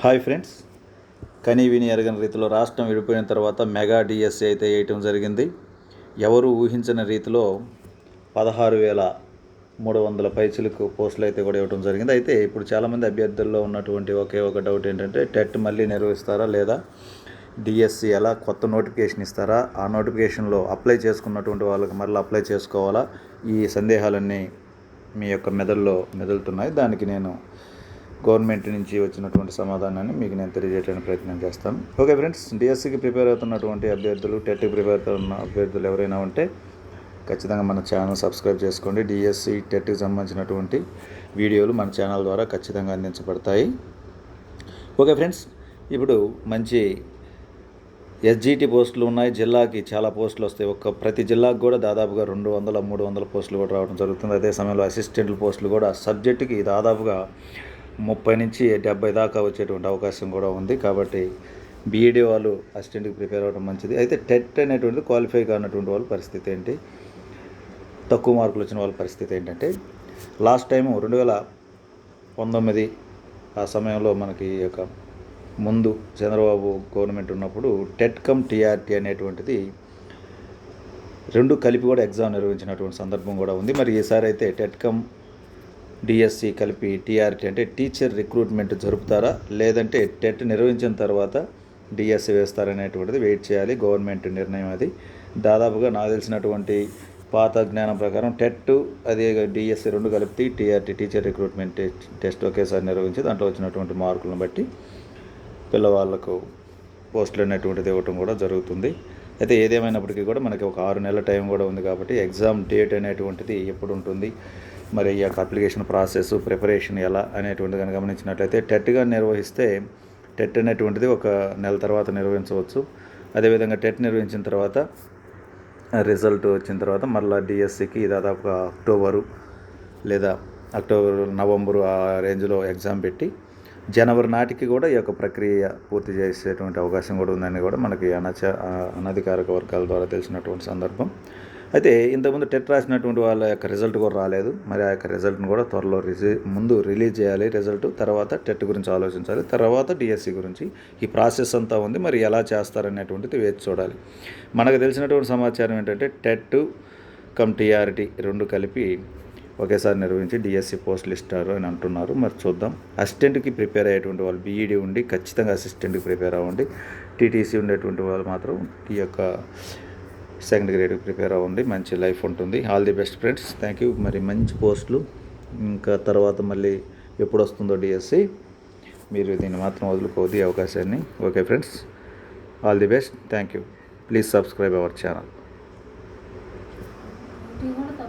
Hi friends. కని విని ఎరగని రీతిలో రాష్ట్రం విడిపోయిన తర్వాత మెగా డిఎస్సి అయితే వేయటం జరిగింది. ఎవరు ఊహించని రీతిలో పదహారు వేల మూడు వందల పైచులకు పోస్టులు అయితే కూడా ఇవ్వడం జరిగింది. అయితే ఇప్పుడు చాలామంది అభ్యర్థుల్లో ఉన్నటువంటి ఒకే ఒక డౌట్ ఏంటంటే టెట్ మళ్ళీ నిర్వహిస్తారా లేదా? డిఎస్సి ఎలా కొత్త నోటిఫికేషన్ ఇస్తారా? ఆ నోటిఫికేషన్లో అప్లై చేసుకున్నటువంటి వాళ్ళకి మళ్ళీ అప్లై చేసుకోవాలా? ఈ సందేహాలన్నీ మీ యొక్క మెదడులో మెదులుతున్నాయి. దానికి నేను గవర్నమెంట్ నుంచి వచ్చినటువంటి సమాధానాన్ని మీకు నేను తెలియజేయడానికి ప్రయత్నం చేస్తాను. ఓకే ఫ్రెండ్స్ డిఎస్సికి ప్రిపేర్ అవుతున్నటువంటి అభ్యర్థులు టెట్కి ప్రిపేర్ అవుతున్న అభ్యర్థులు ఎవరైనా ఉంటే ఖచ్చితంగా మన ఛానల్ సబ్స్క్రైబ్ చేసుకోండి. డిఎస్సి టెట్కి సంబంధించినటువంటి వీడియోలు మన ఛానల్ ద్వారా ఖచ్చితంగా అందించబడతాయి. ఓకే ఫ్రెండ్స్ ఇప్పుడు మంచి ఎస్జీటీ పోస్టులు ఉన్నాయి. జిల్లాకి చాలా పోస్టులు వస్తాయి. ఒక్క ప్రతి జిల్లాకు కూడా దాదాపుగా రెండు వందల మూడు వందల పోస్టులు కూడా రావడం జరుగుతుంది. అదే సమయంలో అసిస్టెంట్ల పోస్టులు కూడా సబ్జెక్టుకి దాదాపుగా ముప్పై నుంచి డెబ్బై దాకా వచ్చేటువంటి అవకాశం కూడా ఉంది. కాబట్టి బీఈడీ వాళ్ళు అసిస్టెంట్కి ప్రిపేర్ అవ్వడం మంచిది. అయితే టెట్ అనేటువంటిది క్వాలిఫై కానటువంటి వాళ్ళ పరిస్థితి ఏంటి? తక్కువ మార్కులు వచ్చిన వాళ్ళ పరిస్థితి ఏంటంటే లాస్ట్ టైము రెండు వేల పంతొమ్మిది ఆ సమయంలో మనకి ఈ యొక్క ముందు చంద్రబాబు గవర్నమెంట్ ఉన్నప్పుడు టెట్ కమ్ టీఆర్టీ అనేటువంటిది రెండు కలిపి కూడా ఎగ్జామ్ నిర్వహించినటువంటి సందర్భం కూడా ఉంది. మరి ఈసారి అయితే టెట్ కమ్ డిఎస్సి కలిపి టీఆర్టీ అంటే టీచర్ రిక్రూట్మెంట్ జరుపుతారా? లేదంటే టెట్ నిర్వహించిన తర్వాత డిఎస్సి వేస్తారనేటువంటిది వెయిట్ చేయాలి గవర్నమెంట్ నిర్ణయం అది. దాదాపుగా నాకు తెలిసినటువంటి పాత జ్ఞానం ప్రకారం టెట్ అదే డిఎస్సి రెండు కలిపి టీఆర్టీ టీచర్ రిక్రూట్మెంట్ టెస్ట్ ఒకేసారి నిర్వహించి దాంట్లో వచ్చినటువంటి మార్కులను బట్టి పిల్లవాళ్ళకు పోస్టులు అనేటువంటిది ఇవ్వటం కూడా జరుగుతుంది. అయితే ఏదేమైనప్పటికీ కూడా మనకి ఒక ఆరు నెలల టైం కూడా ఉంది కాబట్టి ఎగ్జామ్ డేట్ అనేటువంటిది ఎప్పుడు ఉంటుంది? మరి ఈ యొక్క అప్లికేషన్ ప్రాసెస్ ప్రిపరేషన్ ఎలా అనేటువంటిది కనుక గమనించినట్లయితే టెట్గా నిర్వహిస్తే టెట్ అనేటువంటిది ఒక నెల తర్వాత నిర్వహించవచ్చు. అదేవిధంగా టెట్ నిర్వహించిన తర్వాత రిజల్ట్ వచ్చిన తర్వాత మళ్ళీ డిఎస్సికి దాదాపుగా అక్టోబరు లేదా అక్టోబర్ నవంబరు ఆ రేంజ్లో ఎగ్జామ్ పెట్టి జనవరి నాటికి కూడా ఈ యొక్క ప్రక్రియ పూర్తి చేసేటువంటి అవకాశం కూడా ఉందని కూడా మనకి అనచ అనధికారిక వర్గాల ద్వారా తెలిసినటువంటి సందర్భం. అయితే ఇంతకుముందు టెట్ రాసినటువంటి వాళ్ళ యొక్క రిజల్ట్ కూడా రాలేదు. మరి ఆ యొక్క రిజల్ట్ని కూడా త్వరలో రిజీ ముందు రిలీజ్ చేయాలి రిజల్ట్ తర్వాత టెట్ గురించి ఆలోచించాలి తర్వాత డిఎస్సి గురించి. ఈ ప్రాసెస్ అంతా ఉంది. మరి ఎలా చేస్తారనేటువంటిది వేచి చూడాలి. మనకు తెలిసినటువంటి సమాచారం ఏంటంటే టెట్ కమ్ టీఆర్టీ రెండు కలిపి ఒకేసారి నిర్వహించి డిఎస్సి పోస్టులు ఇస్తారు అని అంటున్నారు. మరి చూద్దాం. అసిస్టెంట్కి ప్రిపేర్ అయ్యేటువంటి వాళ్ళు బీఈడీ ఉండి ఖచ్చితంగా అసిస్టెంట్కి ప్రిపేర్ అవ్వండి. టీటీసీ ఉండేటువంటి వాళ్ళు మాత్రం ఈ యొక్క సెకండ్ గ్రేడ్కి ప్రిపేర్ అవ్వండి మంచి లైఫ్ ఉంటుంది. All the best friends thank you మరి మంచి పోస్టులు. ఇంకా తర్వాత మళ్ళీ ఎప్పుడు వస్తుందో డిఎస్సి మీరు దీన్ని మాత్రం వదులుకోవద్దు అవకాశాన్ని. Okay friends all the best thank you please subscribe our channel